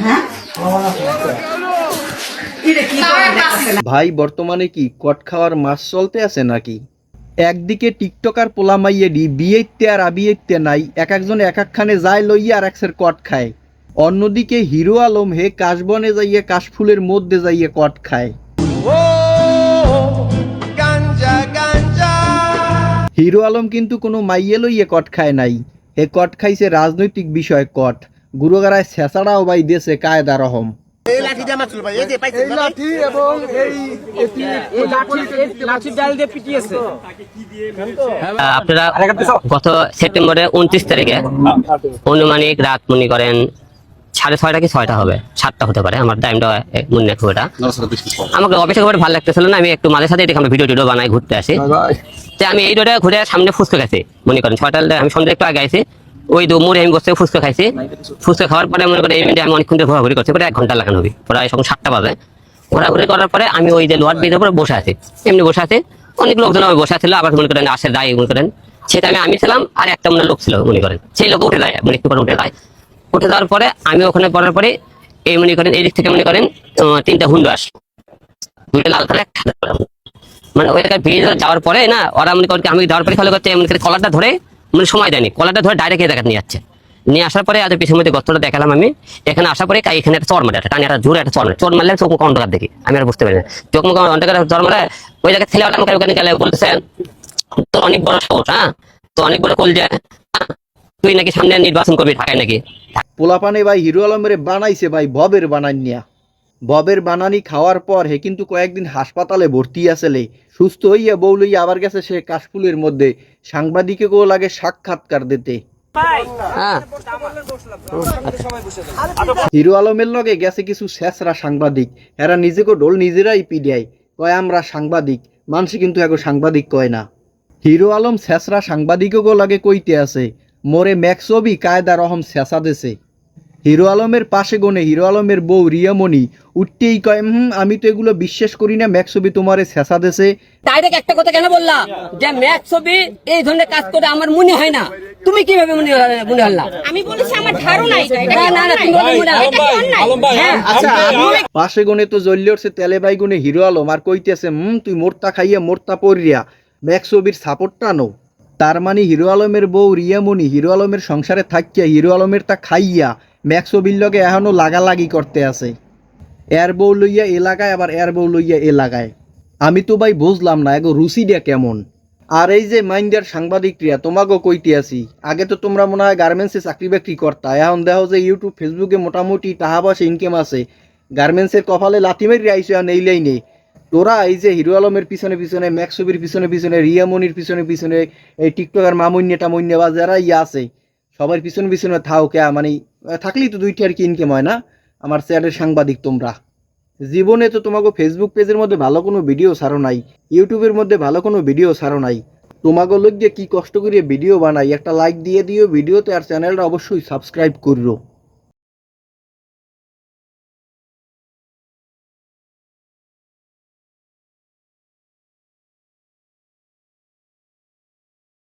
হ্যাঁ? ভাই বর্তমানে কি কট খাওয়ার মাস চলতে আছে নাকি? একদিকে টিকটকার পোলা মাইয়েডি বিয়েতে আর আবিয়েতে নাই এক একজন এক একখানে যায় লইয়া আর একসের কট খায়। অন্যদিকে হিরো আলম হে কাশবনে যাইয়ে কাশফুলের মধ্যে যাইয়ে কট খায়। হিরো আলম কিন্তু কোনো মাইয়ে লইয়ে কট খায় নাই। হে কট খাইছে রাজনৈতিক বিষয় কট। গুরুগারায় ছেঁচাড়াও বাই দেশে কায়দা রহম। আপনারা গত সেপ্টেম্বরের উনত্রিশ তারিখে অনুমানিক রাত মনে করেন সাড়ে ছয়টা কি ছয়টা হবে? সাতটা হতে পারে আমার টাইমটা মনে খুব এটা। আমাকে অফিসে খুব ভালো লাগতেছিল না আমি একটু মাঝে সাথে এদিকে আমরা ভিডিও টিডিও বানাই ঘুরতে আসি। তো আমি এই রোডে ঘুরে সামনে ফুচকা খাইছি, মনে করেন। ছয়টা আমি সন্ধ্যা একটু আগে আইছি, ওই দু মোড়ে আমি বসে ফুচকা খাইছি। ফুচকা খাওয়ার পরে মনে করেন এই মিনিটে আমি অনেকক্ষণ ধরে ঘোরাঘুরি করছি, প্রায় এক ঘণ্টা লাগানো হবে। প্রায় সঙ্গে সাতটা বাজে। ঘোরাঘুরি করার পরে আমি ওই যে লোয়ার ব্রিজের উপরে বসে আছি। এমনি বসে আছি, অনেক লোকজন আমার বসে ছিল আবার মনে করেন আসে দায় মনে করেন। সেটা আমি আমি ছিলাম, আর একটা মনে লোক ছিল, মনে করেন। সেই লোক উঠে যায় মানে একটু উঠে যায়। উঠে যাওয়ার পরে আমি ওখানে পড়ার পরে এই মনে করেন, এই দিক থেকে মনে করেন তিনটা হুন্ডু আস দুইটা লাল কালার, একটা। মানে ওই জায়গায় ভিড় যাওয়ার পরে না, ওরা মনে করেন আমি যাওয়ার পরে ফলো করতে এমন করে কলারটা ধরে মানে সময় দেয়নি। কলারটা ধরে ডাইরেক্ট জায়গায় নিয়ে যাচ্ছে। নিয়ে আসার পরে আজ পিছনের মধ্যে গর্তটা দেখালাম আমি। এখানে আসার পরে কাই এখানে একটা চর মারে, একটা টানে একটা জোরে একটা চর মারে। চর মারলে চোখ মুখ অন্ধকার দেখি, আমি আর বুঝতে পারি না। চোখ মুখ অন্ধকার চর মারে, ওই জায়গায় ছেলে আমাকে ওখানে গেলে বলতেছে, তো অনেক বড় সাহস হ্যাঁ? তো অনেক বড় কল যায় তুই নাকি সামনে নির্বাচন করবি ঢাকায় নাকি? পোলাপানে ভাই হিরো আলমের বানাইছে ভাই ববের বানানিয়া ববের বানানি খাওয়ার পর হে কিন্তু কয়েকদিন হাসপাতালে ভর্তি আসলে। সুস্থ হইয়া বউ লইয়া আবার গেছে সে কাশফুলের মধ্যে। সাংবাদিকে গো লাগে সাক্ষাৎকার দিতে। হ্যাঁ। হিরো আলমের লগে গেছে কিছু শেষরা সাংবাদিক। এরা নিজেকে ডোল নিজেরাই পিডিয়ায়। কয় আমরা সাংবাদিক। মানুষ কিন্তু এখন সাংবাদিক কয় না। হিরো আলম শেষরা সাংবাদিকও লাগে কইতে আছে মোরে ম্যাক্সবি কায়দা রহম শেষা দেছে। হিরো আলমের পাশে গনে হিরো আলমের বউ রিয়ামণি উঠতেই কয় হুম আমি তো এগুলো বিশ্বাস করি না ম্যাক্সবি তোমারে শেষা দেছে। ডাইরেক্ট একটা কথা কেন বললা? যে ম্যাথ ছবি এই ধরনের কাজ করে আমার মনে হয় না। তুমি কীভাবে মনে মনে হল? আমি বলেছি আমার ধারণা এটা এটা না না তুমি? মনে হয়? হ্যাঁ আচ্ছা পাশে গনে তো জ্বললে উঠছে তেলে বাই গুনে হিরো আলম আর কইতেছে হুম তুই মোরতা খাইয়া মোরতা পড়িয়া ম্যাক্সবির সাপোর্টটা নো তার মানে হিরো আলমের বউ রিয়ামণি হিরো আলমের সংসারে থাকিয়া হিরো আলমের তা খাইয়া ম্যাক্সবির লগে এখনও লাগালাগি করতে আছে। এর বউ লইয়া এলাকায় আবার এর বউ লইয়া এলাকায় আমি তো ভাই বুঝলাম না, এগো রুসিডিয়া কেমন? আর এই যে মাইন্ডার সাংবাদিকরা তোমাকেও কইতে আছি, আগে তো তোমরা মনে হয় গার্মেন্টসে চাকরি বাকরি করতা, এখন দেখো যে ইউটিউব, ফেসবুকে মোটামুটি টাকা পয়সা ইনকাম আছে। গার্মেন্টসের কপালে লাথি মেরি আইসো আর নেইলেই নেই। তোরা এই যে হিরো আলমের পিছনে পিছনে, ম্যাক্সবির পিছনে পিছনে রিয়ামনির পিছনে পিছনে, এই টিকটকার মামুন্যে টামুন্যে বা যারা ইয়ে আছে সবার পিছনে পিছনে থাও কে মানে থাকলেই তো দুইটি আর কি ইনকাম হয় না। আমার স্যারের সাংবাদিক তোমরা। জীবনে তো তোমাকে ফেসবুক পেজের মধ্যে ভালো কোনো ভিডিও ছাড়ো নাই ইউটিউবের মধ্যে ভালো কোনো ভিডিও ছাড়ো নাই। তোমাকে লোক দিয়ে কী কষ্ট করে ভিডিও বানাই, একটা লাইক দিয়ে দিও ভিডিওতে আর চ্যানেলটা অবশ্যই সাবস্ক্রাইব করিও।